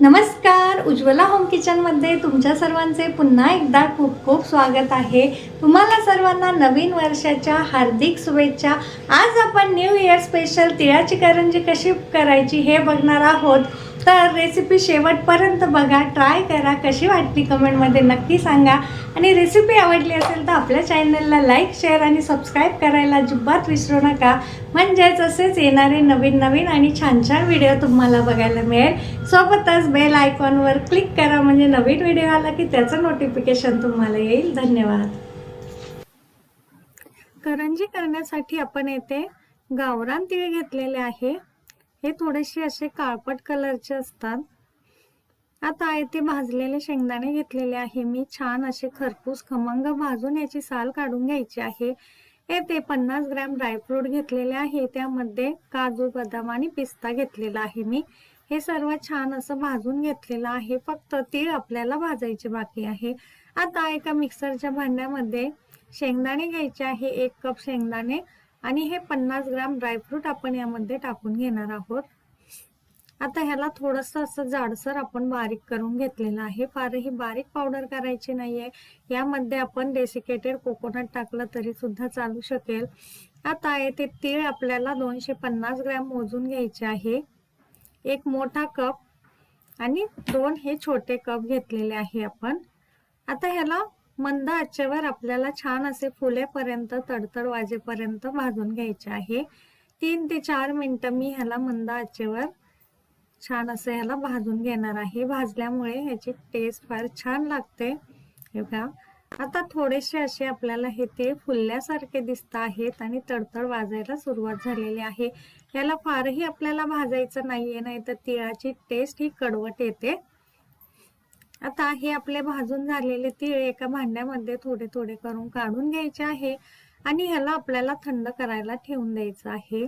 नमस्कार उज्ज्वला होम किचनमध्ये तुमच्या सर्वांचे पुन्हा एकदा खूप खूप स्वागत आहे. तुम्हाला सर्वांना नवीन वर्षाच्या हार्दिक शुभेच्छा. आज आपण न्यू इयर स्पेशल तिळाची करंजी कशी करायची हे बघणार आहोत. तर रेसिपी शेवटपर्यंत बघा. ट्राय करा. कशी वाटली कमेंटमध्ये नक्की सांगा. आणि रेसिपी आवडली असेल तर आपल्या चॅनलला लाईक शेअर आणि सबस्क्राईब करायला अजिबात विसरू नका. म्हणजेच असेच येणारे नवीन नवीन आणि छान छान व्हिडिओ तुम्हाला बघायला मिळेल. सोबतच बेल आयकॉनवर क्लिक करा. म्हणजे नवीन व्हिडिओ आला की त्याचं नोटिफिकेशन तुम्हाला येईल. धन्यवाद. करंजी करण्यासाठी आपण येथे गावरान तीळ घेतलेले आहे. हे थोडेसे असे काळपट कलरचे असतात. आता येथे भाजलेले शेंगदाणे घेतलेले आहे. मी छान असे खरपूस खमंग भाजून याची साल काढून घ्यायची आहे. येथे पन्नास ग्रॅम ड्रायफ्रूट घेतलेले आहे. त्यामध्ये काजू बदाम आणि पिस्ता घेतलेला आहे मी. हे सर्व छान असं भाजून घेतलेलं आहे. फक्त तीळ आपल्याला भाजायचे बाकी आहे. आता एका मिक्सरच्या भांड्यामध्ये शेंगदाणे घ्यायचे आहे. एक कप शेंगदाणे आणि हे पन्नास ग्राम ड्रायफ्रूट आपण यामध्ये टाकून घेणार आहोत. आता ह्याला थोडंसं असं जाडसर आपण बारीक करून घेतलेलं आहे. फारही बारीक पावडर करायची नाहीये. यामध्ये आपण डेसिकेटेड कोकोनट टाकलं तरी सुद्धा चालू शकेल. आता येथे तीळ आपल्याला दोनशे पन्नास ग्रॅम मोजून घ्यायचे आहे. एक मोठा कप आणि दोन हे छोटे कप घेतलेले आहे आपण. आता ह्याला मंद आचेवर आपल्याला छान असे फुलेपर्यंत तडतड वाजेपर्यंत भाजून घ्यायचे आहे. तीन ते चार मिनिटं मी ह्याला मंद आचेवर छान असं ह्याला भाजून घेणार आहे. भाजल्यामुळे ह्याची टेस्ट फार छान लागते. हे बघा. आता थोडेसे असे आपल्याला हे ते फुलल्यासारखे दिसत आहेत आणि तडतड वाजायला सुरुवात झालेली आहे. याला फारही आपल्याला भाजायचं नाहीये नाही तर तिळाची टेस्ट ही कडवट येते. आता हे आपले भाजून झालेले तीळ एका भांड्यामध्ये थोडे थोडे करून काढून घ्यायचे आहे आणि ह्याला आपल्याला थंड करायला ठेवून द्यायचं आहे.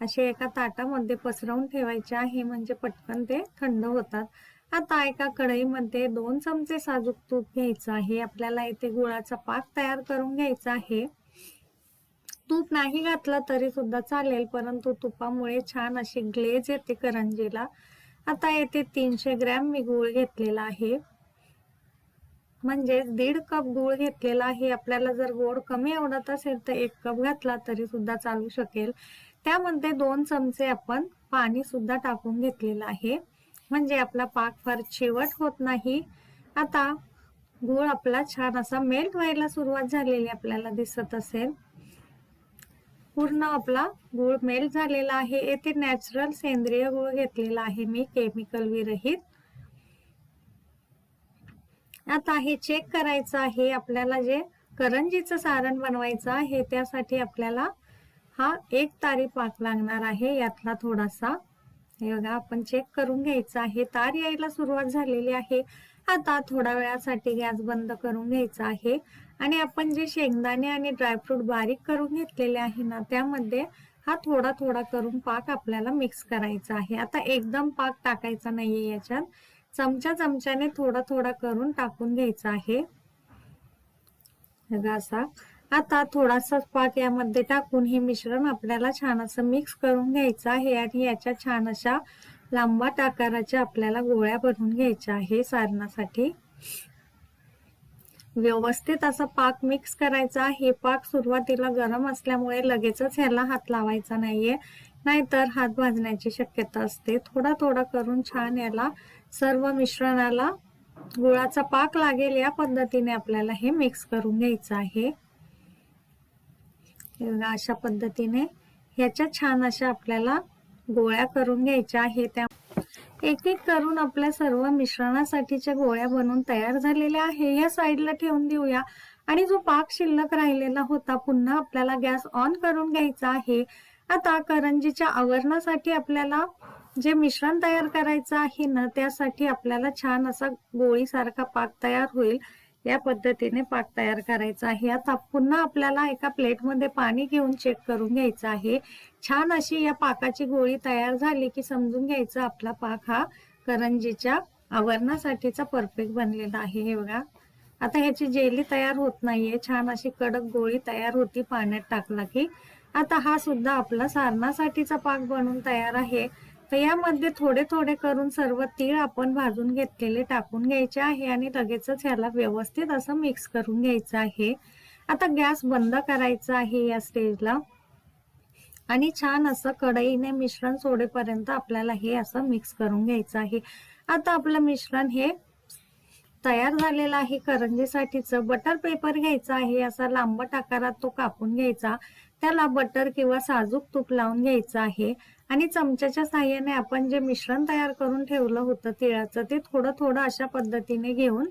असे एका ताटामध्ये पसरवून ठेवायचे आहे म्हणजे पटकन ते थंड होतात. आता एका कढईमध्ये दोन चमचे साजूक तूप घ्यायचं आहे. आपल्याला इथे गुळाचा पाक तयार करून घ्यायचा आहे. तूप नाही घातलं तरी सुद्धा चालेल परंतु तुपामुळे छान अशी ग्लेज येते करंजीला. आता येथे तीनशे ग्रॅम मी गूळ घेतलेला आहे. म्हणजे दीड कप गूळ घेतलेला आहे. आपल्याला जर गोड कमी आवडत असेल तर एक कप घातला तरी सुद्धा चालू शकेल. त्यामध्ये दोन चमचे आपण पाणी सुद्धा टाकून घेतलेलं आहे. म्हणजे आपला पाक फार चिवट होत नाही. आता गूळ आपला छान असा मेल्ट व्हायला सुरुवात झालेली आपल्याला दिसत असेल. पूर्ण आपला गूळ मेल्ट झालेला आहे. येथे नॅचरल सेंद्रिय गूळ घेतलेला आहे मी केमिकल विरहित. आता हे चेक करायचं आहे. आपल्याला जे करंजीचं सारण बनवायचं आहे त्यासाठी आपल्याला हा एक तारी पाक लागणार आहे. यातला थोडासा हे बघा आपण चेक करून घ्यायचा आहे. तार यायला सुरुवात झालेली आहे. आता थोड्या वेळासाठी गॅस बंद करून घ्यायचा आहे. आणि आपण जे शेंगदाणे आणि ड्रायफ्रूट बारीक करून घेतलेले आहे ना त्यामध्ये हा थोडा थोडा करून पाक आपल्याला मिक्स करायचा आहे. आता एकदम पाक टाकायचा नाहीये याच्यात. चमच्या चमच्याने थोडा थोडा करून टाकून घ्यायचा आहे. असा. आता थोडासा पाक यामध्ये टाकून हे मिश्रण आपल्याला छान असं मिक्स करून घ्यायचं आहे आणि याच्या छान अशा लांबट आकाराच्या आपल्याला गोळ्या बनवून घ्यायच्या आहे सारणासाठी. व्यवस्थित असा पाक मिक्स करायचा हे पाक सुरुवातीला गरम असल्यामुळे लगेचच ह्याला हात लावायचा नाहीये. नाहीतर हात भाजण्याची शक्यता असते. थोडा थोडा करून छान याला सर्व मिश्रणाला गुळाचा पाक लागेल या पद्धतीने आपल्याला हे मिक्स करून घ्यायचं आहे. अशा पद्धतीने ह्याच्या छान अशा आपल्याला गोळ्या करून घ्यायच्या आहे त्या एक एक करून आपल्या सर्व मिश्रणासाठीच्या गोळ्या बनवून तयार झालेल्या आहे. या साईडला ठेवून देऊया. आणि जो पाक शिल्लक राहिलेला होता पुन्हा आपल्याला गॅस ऑन करून घ्यायचा आहे. आता करंजीच्या आवरणासाठी आपल्याला जे मिश्रण तयार करायचं आहे ना त्यासाठी आपल्याला छान असा गोळीसारखा पाक तयार होईल. या पद्धतीने पाक तयार करायचा आहे. आता पुन्हा आपल्याला एका प्लेटमध्ये पाणी घेऊन चेक करून घ्यायचं आहे. छान अशी या पाकाची गोळी तयार झाली की समजून घ्यायचं आपला पाक हा करंजीच्या आवरणासाठीचा परफेक्ट बनलेला आहे. हे बघा. आता ह्याची जेली तयार होत नाहीये. छान अशी कडक गोळी तयार होती पाण्यात टाकला की. आता हा सुद्धा आपला सारणासाठीचा पाक बनून तयार आहे. तर यामध्ये थोडे थोडे करून सर्व तीळ आपण भाजून घेतलेले टाकून घ्यायचे आहे आणि लगेचच ह्याला व्यवस्थित असं मिक्स करून घ्यायचं आहे. आता गॅस बंद करायचा आहे या स्टेजला आणि छान असं कढईने मिश्रण सोडेपर्यंत आपल्याला हे असं मिक्स करून घ्यायचं आहे. आता आपलं मिश्रण हे तयार झालेलं आहे करंजीसाठीचं. बटर पेपर घ्यायचा आहे. असा लांबट आकारात तो कापून घ्यायचा. त्याला बटर किंवा साजूक तूप लावून घ्यायचं आहे. आणि चमच्याच्या साह्याने आपण जे मिश्रण तयार करून ठेवलं होतं तिळाचं ते थोडं थोडं अशा पद्धतीने घेऊन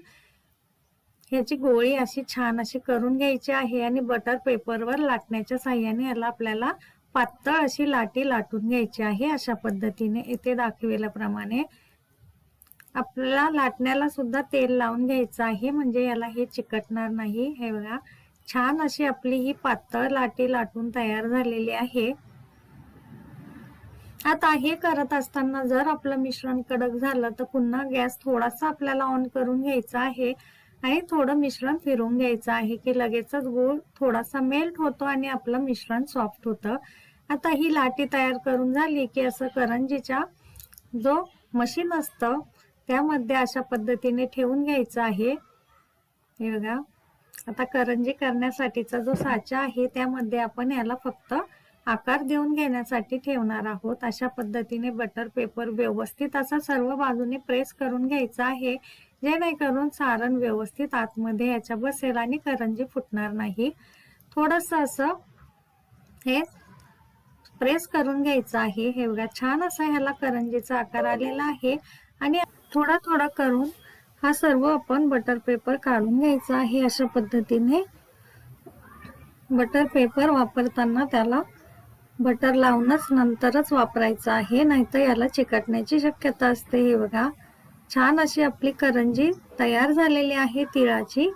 ह्याची गोळी अशी छान अशी करून घ्यायची आहे. आणि बटर पेपरवर लाटण्याच्या साह्याने याला आपल्याला पातळ अशी लाटी लाटून घ्यायची आहे अशा पद्धतीने. येथे दाखविल्याप्रमाणे आपल्याला लाटण्याला सुद्धा तेल लावून घ्यायचं आहे. म्हणजे याला हे चिकटणार नाही. हे बघा छान अशी आपली ही पातळ लाटी लाटून तयार झालेली आहे. आता हे करत असताना जर आपलं मिश्रण कडक झालं तर पुन्हा गॅस थोडासा आपल्याला ऑन करून घ्यायचा आहे आणि थोडं मिश्रण फिरून घ्यायचं आहे की लगेचच गूळ थोडासा मेल्ट होतो आणि आपलं मिश्रण सॉफ्ट होतं. आता ही लाटी तयार करून झाली की असं करंजीच्या जो मशीन असतं त्यामध्ये अशा पद्धतीने ठेवून घ्यायचं आहे. हे बघा. आता करंजी करण्यासाठीचा जो साचा आहे त्यामध्ये आपण याला फक्त आकार देऊन घेण्यासाठी ठेवणार आहोत. अशा पद्धतीने बटर पेपर व्यवस्थित असा सर्व बाजूने प्रेस करून घ्यायचा आहे. जेणेकरून सारण व्यवस्थित आतमध्ये याच्या बसेल आणि करंजी फुटणार नाही. थोडस असं हे प्रेस करून घ्यायचं आहे. हे बघा छान असा ह्याला करंजीचा आकार आलेला आहे. आणि थोडा थोडा करून हा सर्व आपण बटर पेपर काढून घ्यायचा आहे अशा पद्धतीने. बटर पेपर वापरताना त्याला बटर लावूनच नंतरच वापरायचं आहे नाहीतर याला चिकटण्याची शक्यता असते. हे बघा छान अशी आपली करंजी तयार झालेली आहे तिळाची.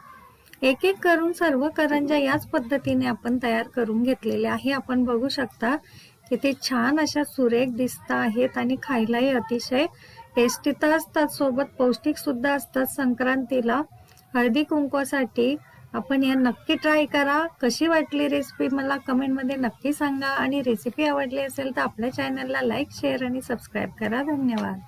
एक एक करून सर्व करंज्या याच पद्धतीने आपण तयार करून घेतलेल्या आहे. आपण बघू शकता की ते छान अशा सुरेख दिसत आहेत आणि खायलाही अतिशय टेस्टी तर असतात. सोबत पौष्टिक सुद्धा असतात संक्रांतीला. हळदी कुंकवासाठी आपण या नक्की ट्राय करा. कशी वाटली रेसिपी मला कमेंटमध्ये नक्की सांगा. आणि रेसिपी आवडली असेल तर आपल्या चॅनलला लाईक शेअर आणि सबस्क्राईब करा. धन्यवाद.